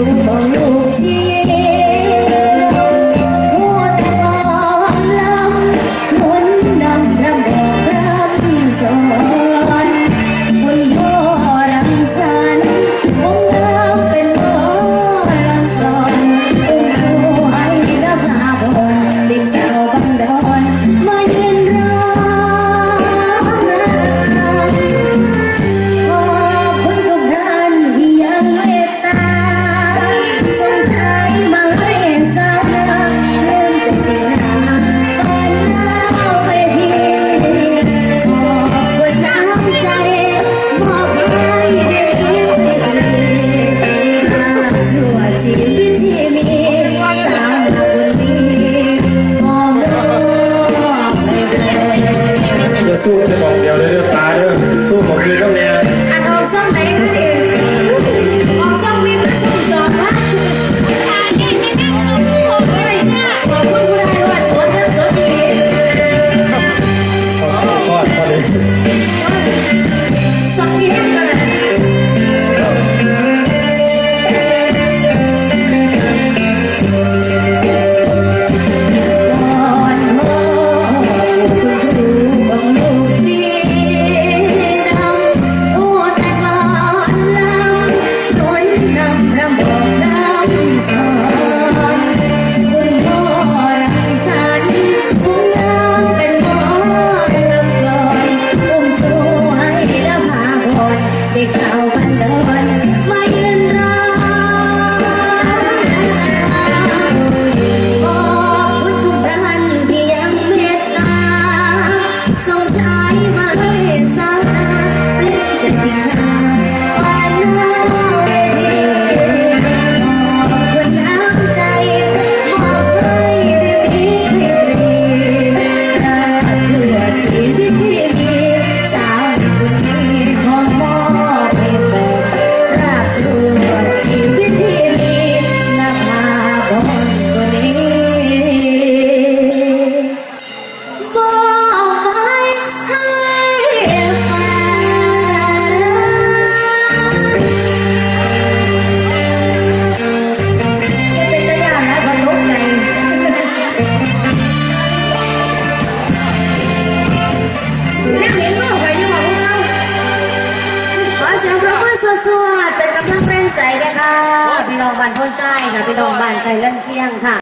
Bao 心的。 โรงพยาบาลพ่นไส้ค่ะเป็นโรงพยาบาลไกลเลื่อนเที่ยงค่ะ